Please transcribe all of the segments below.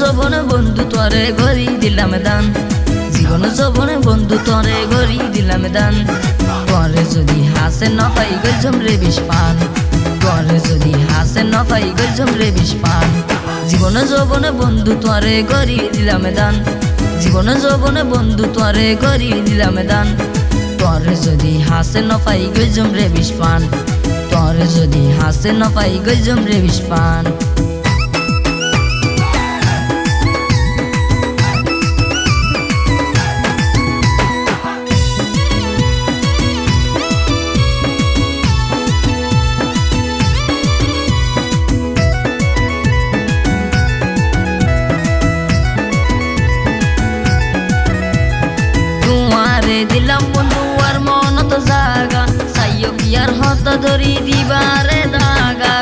যৌবনে বন্ধু তরে গরি দিলাম দান। জীবন জবনে বন্ধু তরে গরি দিলাম দান। করে যদি হাসে ন পাই গজম রে বিষ যদি হাসে ন পাই গজম রে বিষ জীবন যৌবনে বন্ধু তরে গরি দিলাম দান। জীবন যৌবনে বন্ধু তরে গরি দিলাম দান। তরে যদি হাসে ন পাই গজম রে বিষ যদি হাসে ন পাই গজম রে দিলাম বন্ধু, আর মনত জাগা। সাইয় কি আর হত ধরি দিবারে দাগা।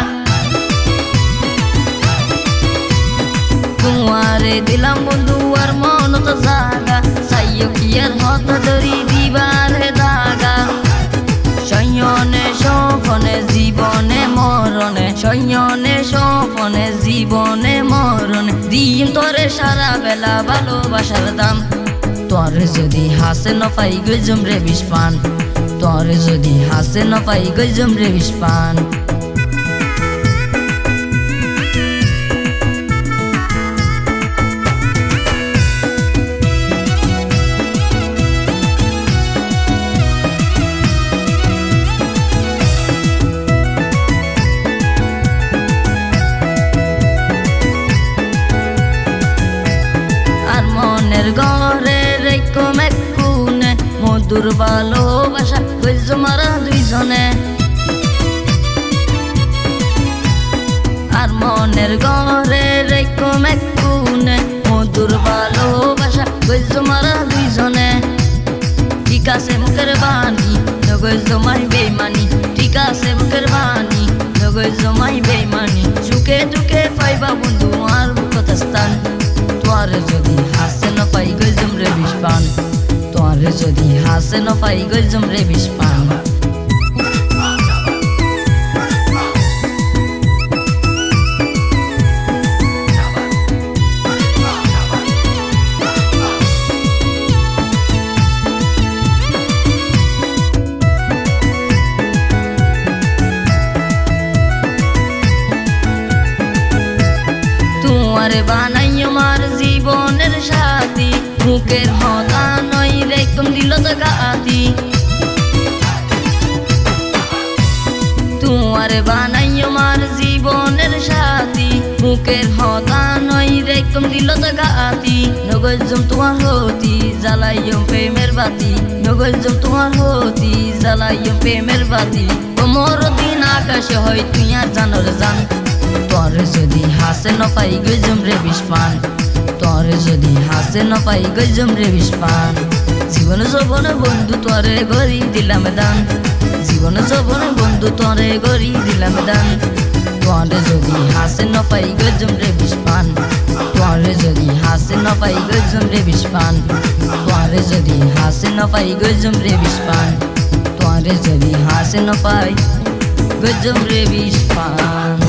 তোমারে দিলাম বন্ধু, আর মনত জাগা। সাইয় কি আর হত ধরি দিবারে দাগা। সৈন্যনে সফনে জীবনে মরণে। সৈন্যনে সফনে জীবনে মরণে। দিম তোরে সারা বেলা ভালোবাসার দাম। তোরে যদি হাসে ন পাই জমরে বিষ পান। তোর যদি হাসে ন পাই গজম রে বিস্পান আর ভালোবাসা কইছো মারা দুইজনে। আর মনের ঘরে রেখো মেকুনে, মধুর ভালোবাসা কইছো মারা দুইজনে। ঠিক আছে মুখের বাণী, নগৈ জমাই বেমানি ঠিক আছে মুখের বাণী, নগৈ জমাই বেমানি দুঃখে পাইবা বন্ধু, আর বুকত স্থান। যদি হাসে ন পাই, গজম তোয়ারে যদি হাসে ন পাই গজম রে বিস্পান তোমারে বানাই আমার জীবনের সাথী মুখের হতা দিল তো গাতি তোমারে বানাই আমার জীবনের সাথী। মুখের হতা নই রেকম দিল তো গাতি নগজম তোমার হতি জ্বালাইম প্রেমের বাতি। নগজম তোমার হতি জ্বালাইম প্রেমের বাতি। তোমার দিন আকাশে হয় তুই আর জানর জান। তোরে যদি হাসে ন পাই গজম রে বিস্পান তোরে যদি হাসে ন পাই গজম রে বিস্পান জীবন যৌবন বন্ধু তোরে গরি দিলাম দান। জীবন যৌবন বন্ধু তোরে গরি দিলাম দান। তোরে যদি হাসে ন পাই গজম রে বিস্পান তোরে যদি হাসে ন পাই গজম রে বিস্পান তোরে যদি হাসে ন পাই গজম রে বিস্পান তোরে যদি হাসে ন পাই গজম রে বিস্পান